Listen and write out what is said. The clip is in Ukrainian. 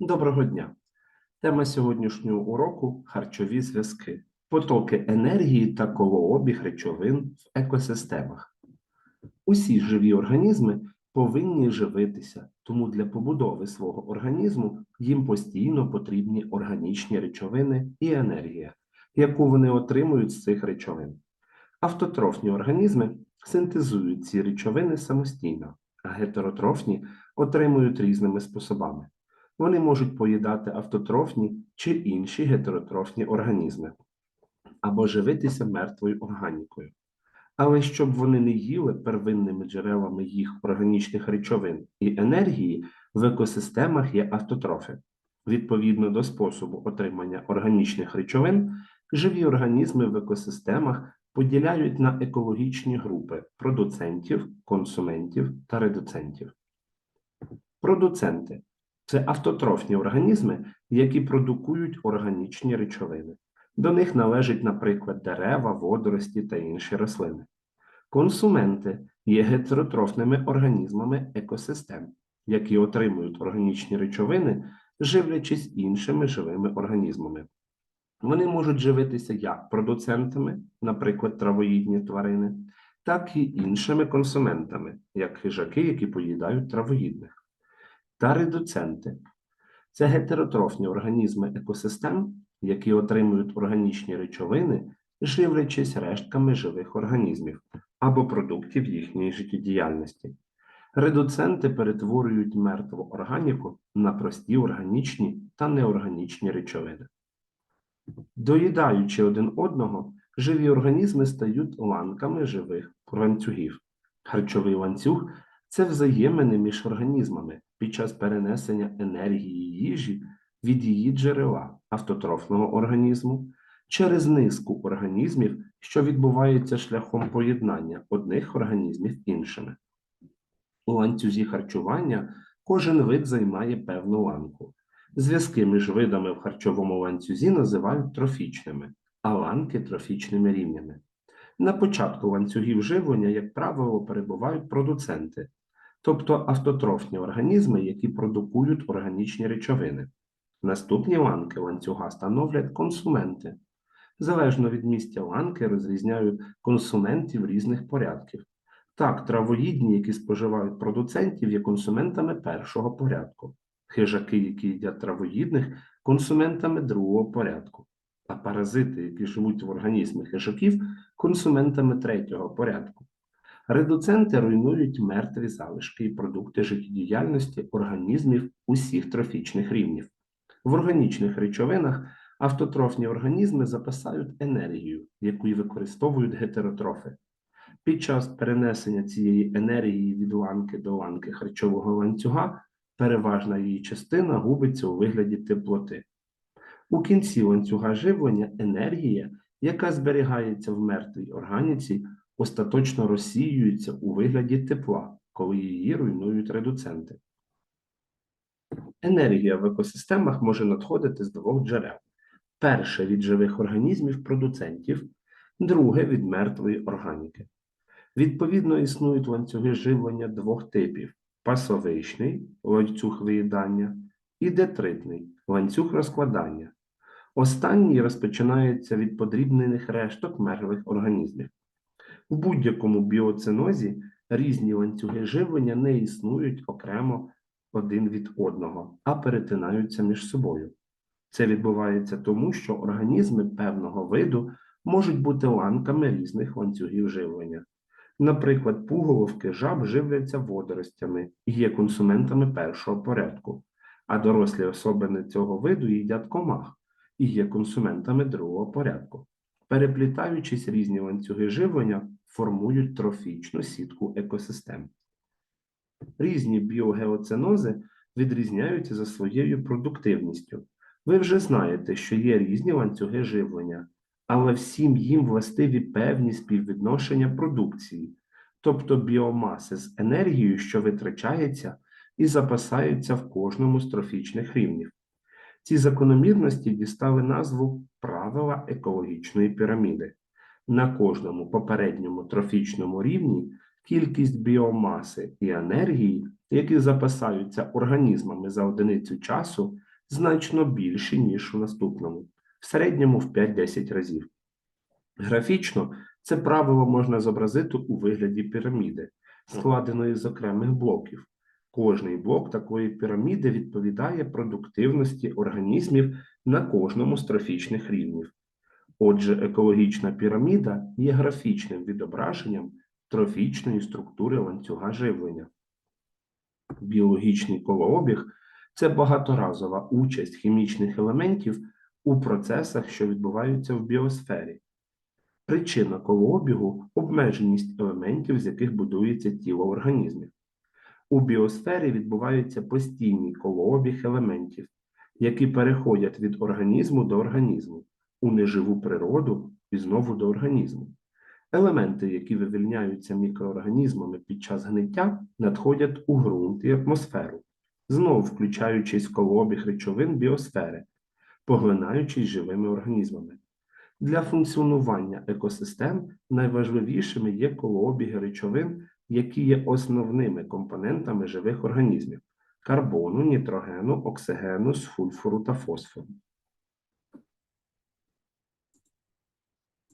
Доброго дня! Тема сьогоднішнього уроку харчові зв'язки, потоки енергії та колообіг речовин в екосистемах. Усі живі організми повинні живитися, тому для побудови свого організму їм постійно потрібні органічні речовини і енергія, яку вони отримують з цих речовин. Автотрофні організми синтезують ці речовини самостійно, а гетеротрофні отримують різними способами. Вони можуть поїдати автотрофні чи інші гетеротрофні організми або живитися мертвою органікою. Але щоб вони не їли первинними джерелами їх органічних речовин і енергії, в екосистемах є автотрофи. Відповідно до способу отримання органічних речовин, живі організми в екосистемах поділяють на екологічні групи продуцентів, консументів та редуцентів. Продуценти це автотрофні організми, які продукують органічні речовини. До них належать, наприклад, дерева, водорості та інші рослини. Консументи є гетеротрофними організмами екосистем, які отримують органічні речовини, живлячись іншими живими організмами. Вони можуть живитися як продуцентами, наприклад, травоїдні тварини, так і іншими консументами, як хижаки, які поїдають травоїдних та редуценти. Це гетеротрофні організми екосистем, які отримують органічні речовини, живлячись рештками живих організмів або продуктів їхньої життєдіяльності. Редуценти перетворюють мертву органіку на прості органічні та неорганічні речовини. Доїдаючи один одного, живі організми стають ланками живих ланцюгів. Харчовий ланцюг це взаємини між організмами під час перенесення енергії їжі від її джерела автотрофного організму через низку організмів, що відбувається шляхом поєднання одних організмів іншими. У ланцюзі харчування кожен вид займає певну ланку. Зв'язки між видами в харчовому ланцюзі називають трофічними, а ланки трофічними рівнями. На початку ланцюгів живлення, як правило, перебувають продуценти, тобто автотрофні організми, які продукують органічні речовини. Наступні ланки ланцюга становлять консументи. Залежно від місця ланки розрізняють консументів різних порядків. Так, травоїдні, які споживають продуцентів, є консументами першого порядку, хижаки, які їдять травоїдних, консументами другого порядку, а паразити, які живуть в організмі хижаків, консументами третього порядку. Редуценти руйнують мертві залишки і продукти життєдіяльності організмів усіх трофічних рівнів. В органічних речовинах автотрофні організми запасають енергію, яку використовують гетеротрофи. Під час перенесення цієї енергії від ланки до ланки харчового ланцюга переважна її частина губиться у вигляді теплоти. У кінці ланцюга живлення енергія, яка зберігається в мертвій органіці, остаточно розсіюється у вигляді тепла, коли її руйнують редуценти. Енергія в екосистемах може надходити з двох джерел: перше від живих організмів продуцентів, друге від мертвої органіки. Відповідно, існують ланцюги живлення двох типів: пасовичний ланцюг виїдання і детритний ланцюг розкладання. Останній розпочинається від подрібнених решток мертвих організмів. У будь-якому біоцинозі різні ланцюги живлення не існують окремо один від одного, а перетинаються між собою. Це відбувається тому, що організми певного виду можуть бути ланками різних ланцюгів живлення. Наприклад, пуголовки жаб живляться водоростями і є консументами першого порядку, а дорослі особини цього виду їдять комах і є консументами другого порядку. Переплітаючись різні ланцюги живлення, формують трофічну сітку екосистем. Різні біогеоценози відрізняються за своєю продуктивністю. Ви вже знаєте, що є різні ланцюги живлення, але всім їм властиві певні співвідношення продукції, тобто біомаси з енергією, що витрачається і запасається в кожному з трофічних рівнів. Ці закономірності дістали назву правила екологічної піраміди. На кожному попередньому трофічному рівні кількість біомаси і енергії, які запасаються організмами за одиницю часу, значно більші, ніж у наступному, в середньому в 5-10 разів. Графічно це правило можна зобразити у вигляді піраміди, складеної з окремих блоків. Кожний блок такої піраміди відповідає продуктивності організмів на кожному з трофічних рівнів. Отже, екологічна піраміда є графічним відображенням трофічної структури ланцюга живлення. Біологічний колообіг це багаторазова участь хімічних елементів у процесах, що відбуваються в біосфері. Причина колообігу обмеженість елементів, з яких будується тіло організмів. У біосфері відбувається постійний колообіг елементів, які переходять від організму до організму, у неживу природу і знову до організму. Елементи, які вивільняються мікроорганізмами під час гниття, надходять у ґрунт і атмосферу, знову включаючись в колообіг речовин біосфери, поглинаючись живими організмами. Для функціонування екосистем найважливішими є колообіги речовин, які є основними компонентами живих організмів карбону, нітрогену, оксигену, сульфуру та фосфору.